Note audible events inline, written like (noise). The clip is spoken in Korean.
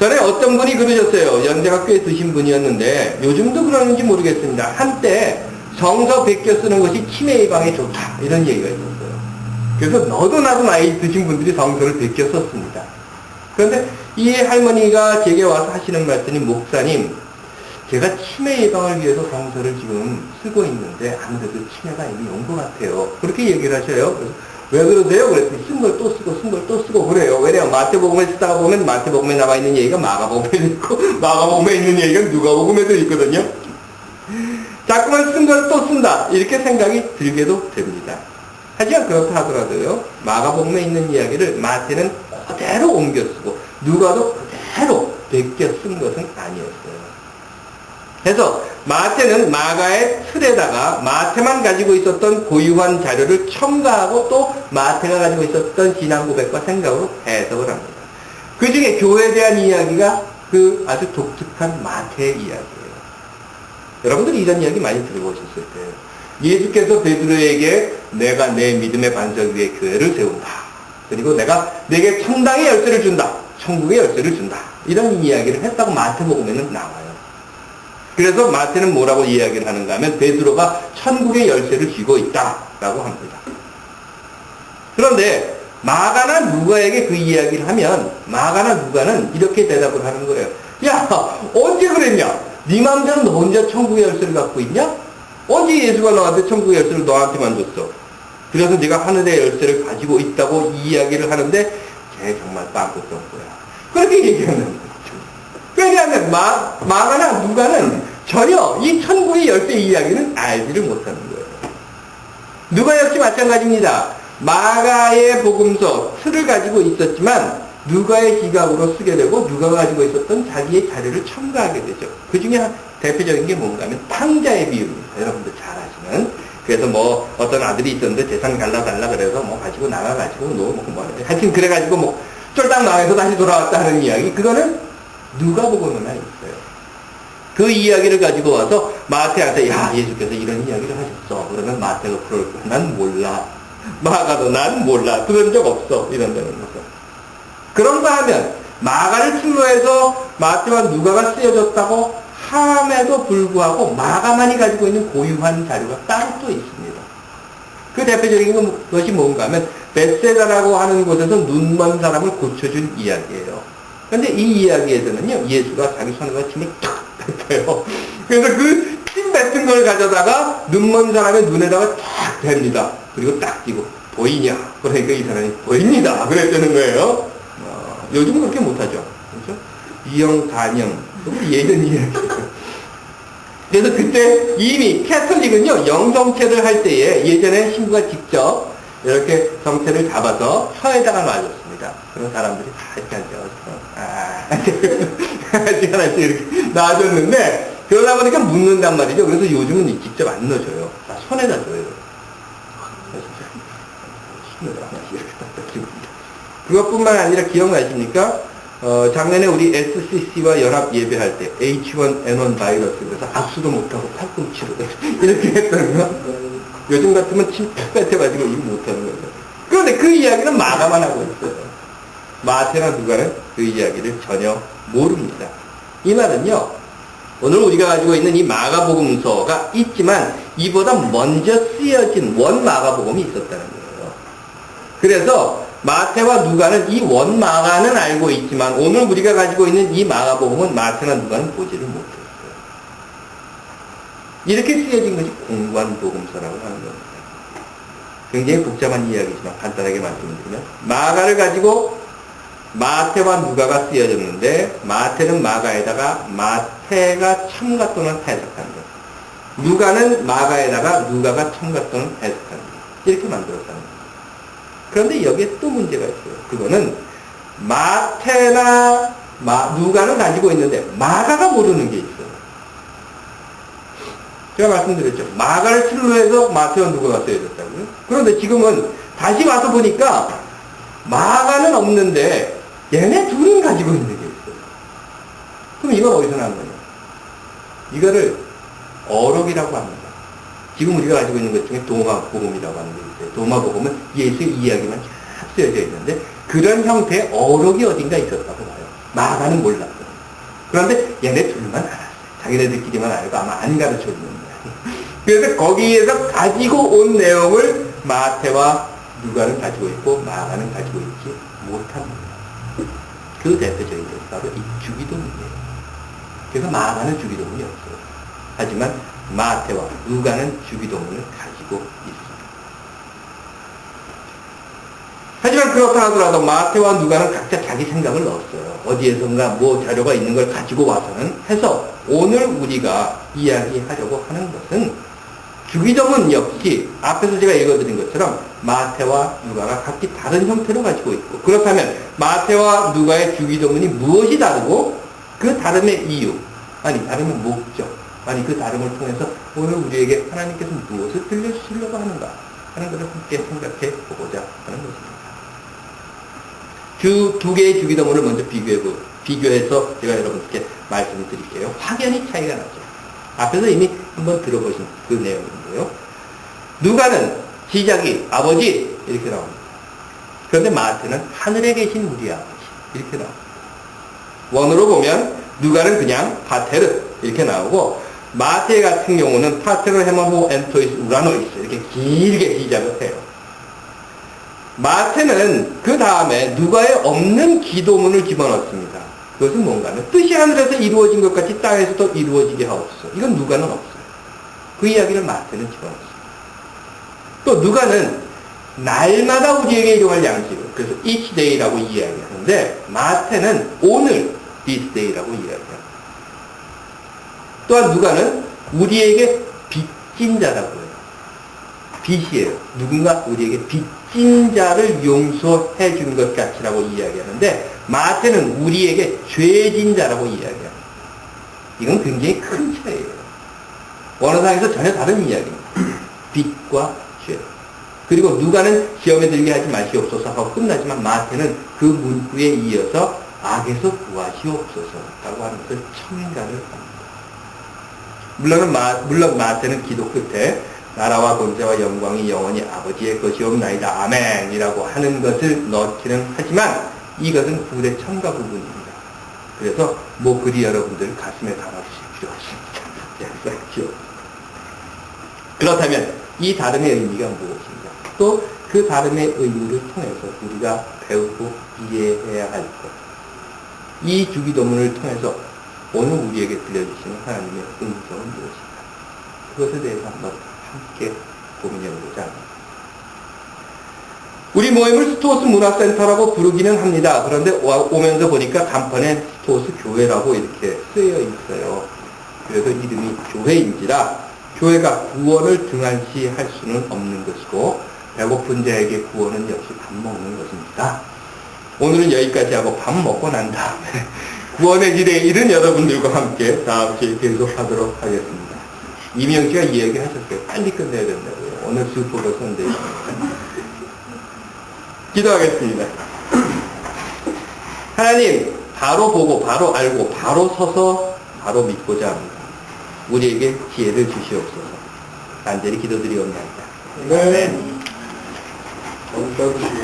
전에 어떤 분이 그러셨어요. 연대학교에 드신 분이었는데 요즘도 그러는지 모르겠습니다. 한때 성서 베껴 쓰는 것이 치매 예방에 좋다. 이런 얘기가 있었어요. 그래서 너도 나도 나이 드신 분들이 성서를 베껴 썼습니다. 그런데 이 할머니가 제게 와서 하시는 말씀이 목사님, 제가 치매 예방을 위해서 성서를 지금 쓰고 있는데 아무래도 치매가 이미 온 것 같아요. 그렇게 얘기를 하셔요. 왜 그러세요? 그랬더니 쓴걸 또 쓰고 쓴걸 또 쓰고 그래요. 왜냐면 마태복음에 쓰다가 보면 마태복음에 나와 있는 얘기가 마가복음에 있고 (laughs) 마가복음에 있는 얘기가 누가복음에도 있거든요. 자꾸만 쓴 걸 또 쓴다. 이렇게 생각이 들게도 됩니다. 하지만 그렇다 하더라도요. 마가복음에 있는 이야기를 마태는 그대로 옮겨 쓰고 누가도 그대로 베껴 쓴 것은 아니었어요. 그래서 마태는 마가의 틀에다가 마태만 가지고 있었던 고유한 자료를 첨가하고 또 마태가 가지고 있었던 신앙 고백과 생각으로 해석을 합니다. 그 중에 교회에 대한 이야기가 그 아주 독특한 마태의 이야기예요. 여러분들이 이런 이야기 많이 들어보셨을 거예요. 예수께서 베드로에게 내가 내 믿음의 반석 위에 교회를 세운다. 그리고 내가 내게 천당의 열쇠를 준다. 천국의 열쇠를 준다. 이런 이야기를 했다고 마태복음에는 나와요. 그래서 마태는 뭐라고 이야기를 하는가 하면 베드로가 천국의 열쇠를 쥐고 있다라고 합니다. 그런데 마가나 누가에게 그 이야기를 하면 마가나 누가는 이렇게 대답을 하는 거예요. 야 언제 그랬냐? 네 마음대로 너 혼자 천국의 열쇠를 갖고 있냐? 언제 예수가 너한테 천국의 열쇠를 너한테만 줬어? 그래서 네가 하늘의 열쇠를 가지고 있다고 이야기를 하는데 걔 정말 빵꾸 던 거야. 그렇게 얘기하는 거죠. 왜냐하면 마, 마가나 누가는 전혀 이 천국의 열쇠 이야기는 알지를 못하는 거예요. 누가 역시 마찬가지입니다. 마가의 복음서 틀을 가지고 있었지만 누가의 기각으로 쓰게 되고 누가가 가지고 있었던 자기의 자료를 첨가하게 되죠. 그 중에 대표적인 게 뭔가 하면 탕자의 비유입니다. 여러분들 잘 아시는. 그래서 뭐 어떤 아들이 있었는데 재산 갈라달라 그래서 뭐 가지고 나가가지고 뭐, 뭐, 뭐 하여튼 그래가지고 뭐 쫄딱 나가서 다시 돌아왔다는 이야기. 그거는 누가 복음에만 있어요. 그 이야기를 가지고 와서 마태한테 야 예수께서 이런 이야기를 하셨어. 그러면 마태가 그럴 거야. 난 몰라. 마가도 난 몰라. 그런 적 없어. 이런다는 거죠. 그런가 하면 마가를 출로해서 마태와 누가가 쓰여졌다고 함에도 불구하고 마가만이 가지고 있는 고유한 자료가 따로 또 있습니다. 그 대표적인 것이 뭔가 하면 베세다라고 하는 곳에서 눈먼 사람을 고쳐준 이야기예요. 근데 이 이야기에서는요, 예수가 자기 손에다 침을 탁 뱉어요. 그래서 그침 뱉은 걸 가져다가 눈먼 사람의 눈에다가 탁 댑니다. 그리고 딱 띄고, 보이냐? 그러니까 이 사람이 보입니다. 그랬다는 거예요. 어, 요즘은 그렇게 못하죠. 그렇죠? 이형, 단형, 예전 이야기. (laughs) 그래서 그때 이미 캐톨릭은요, 영정체를 할 때에 예전에 신부가 직접 이렇게 정체를 잡아서 혀에다가 놔줬습니다. 그런 사람들이 다 이렇게 앉아서, 아, (laughs) (laughs) 하나씩 이렇게 놔줬는데, 그러다 보니까 묻는단 말이죠. 그래서 요즘은 직접 안 넣어줘요. 다 손에다 줘요. 손에다 하나씩 이렇게 딱 끼고. 그것뿐만 아니라 기억나십니까? 어, 작년에 우리 SCC와 연합 예배할 때 H1N1 바이러스 그래서 악수도 못하고 팔꿈치로 (laughs) 이렇게 했던 거 요즘 같으면 침탁 뱉어가지고 이거 못하는 거죠. 그런데 그 이야기는 마가만 하고 있어요. 마태나 누가는 그 이야기를 전혀 모릅니다. 이 말은요, 오늘 우리가 가지고 있는 이 마가복음서가 있지만 이보다 먼저 쓰여진 원 마가복음이 있었다는 거예요. 그래서 마태와 누가는 이 원 마가는 알고 있지만 오늘 우리가 가지고 있는 이 마가복음은 마태나 누가는 보지를 못했어요. 이렇게 쓰여진 것이 공관복음서라고 하는 겁니다. 굉장히 복잡한 이야기지만 간단하게 말씀드리면 마가를 가지고 마태와 누가가 쓰여졌는데 마태는 마가에다가 마태가 첨가 또는 해석한 것 누가는 마가에다가 누가가 첨가 또는 해석한 것 이렇게 만들었다는 겁니다. 그런데 여기에 또 문제가 있어요. 그거는 마태나 마, 누가는 가지고 있는데 마가가 모르는 게 있어요. 제가 말씀드렸죠. 마가를 필로 해서 마태와 누가가 쓰여졌다고요. 그런데 지금은 다시 와서 보니까 마가는 없는데 얘네 둘은 가지고 있는 게 있어요. 그럼 이건 어디서 나온 거냐? 이거를 어록이라고 합니다. 지금 우리가 가지고 있는 것 중에 도마복음이라고 하는 게 있어요. 도마복음은 예수의 이야기만 쫙 쓰여져 있는데 그런 형태의 어록이 어딘가 있었다고 봐요. 마가는 몰랐어. 그런데 얘네 둘만 알았어. 자기네들끼리만 알고 아마 안 가르쳐 주는 거야. (laughs) 그래서 거기에서 가지고 온 내용을 마태와 누가는 가지고 있고 마가는 가지고 있지 거예요. 그 대표적인 것이 바로 이 주기도문이에요. 그래서 마가는 주기도문이 없어요. 하지만 마태와 누가는 주기도문을 가지고 있습니다. 하지만 그렇다 하더라도 마태와 누가는 각자 자기 생각을 넣었어요. 어디에선가 뭐 자료가 있는 걸 가지고 와서는 해서 오늘 우리가 이야기하려고 하는 것은 주기도문 역시 앞에서 제가 읽어드린 것처럼 마태와 누가가 각기 다른 형태로 가지고 있고 그렇다면 마태와 누가의 주기도문이 무엇이 다르고 그 다름의 이유 아니 다름의 목적 아니 그 다름을 통해서 오늘 우리에게 하나님께서 무엇을 들려주시려고 하는가 하는 것을 함께 생각해 보고자 하는 것입니다. 주 두 개의 주기도문을 먼저 비교해 보, 비교해서 제가 여러분께 말씀을 드릴게요. 확연히 차이가 나죠. 앞에서 이미 한번 들어보신 그 내용인데요. 누가는 시작이 아버지 이렇게 나옵니다. 그런데 마태는 하늘에 계신 우리 아버지 이렇게 나옵니다. 원으로 보면 누가는 그냥 파테르 이렇게 나오고 마태 같은 경우는 파테르 헤마호 엔토이스 우라노이스 이렇게 길게 시작을 해요. 마태는 그 다음에 누가에 없는 기도문을 집어넣습니다. 그것은 뭔가는 뜻이 하늘에서 이루어진 것 같이 땅에서도 이루어지게 하옵소서. 이건 누가는 없어요. 그 이야기를 마태는 집어넣습니다. 또 누가는 날마다 우리에게 일용할 양식을 그래서 each day라고 이야기하는데 마태는 오늘 this day라고 이야기합니다. 또한 누가는 우리에게 빚진 자라고 해요. 빚이에요. 누군가 우리에게 빚진 자를 용서해 주는 것 같이라고 이야기하는데 마태는 우리에게 죄진 자라고 이야기합니다. 이건 굉장히 큰 차이예요. 원어상에서 전혀 다른 이야기입니다. (clears throat) 빚과 죄. 그리고 누가는 시험에 들게 하지 마시옵소서 하고 끝나지만 마태는 그 문구에 이어서 악에서 구하시옵소서라고 하는 것을 첨가를 합니다. 물론, 마, 물론 마태는 기도 끝에 나라와 권세와 영광이 영원히 아버지의 것이옵나이다. 아멘이라고 하는 것을 넣기는 하지만 이것은 구의 첨가 부분입니다. 그래서 뭐 글이 여러분들 가슴에 담아주실 필요 없습니다. 약속죠. 그렇다면 이 다름의 의미가 무엇인가? 또 그 다름의 의미를 통해서 우리가 배우고 이해해야 할 것. 이 주기도문을 통해서 오늘 우리에게 들려주시는 하나님의 음성은 무엇인가? 그것에 대해서 한번 함께 고민해보자. 우리 모임을 스토어스 문화센터라고 부르기는 합니다. 그런데 와- 오면서 보니까 간판에 스토어스 교회라고 이렇게 쓰여 있어요. 그래서 이름이 교회인지라 교회가 구원을 등한시할 수는 없는 것이고 배고픈 자에게 구원은 역시 밥 먹는 것입니다. 오늘은 여기까지 하고 밥 먹고 난 다음에 (laughs) 구원의 길에 이른 여러분들과 함께 다음 주에 계속하도록 하겠습니다. 이명 씨가 이 얘기 하셨어요. 빨리 끝내야 된다고요. 오늘 슈퍼가 선데이. 기도하겠습니다. (clears throat) 하나님, 바로 보고, 바로 알고, 바로 서서, 바로 믿고자 합니다. 우리에게 지혜를 주시옵소서. 간절히 기도드리옵나이다. 네.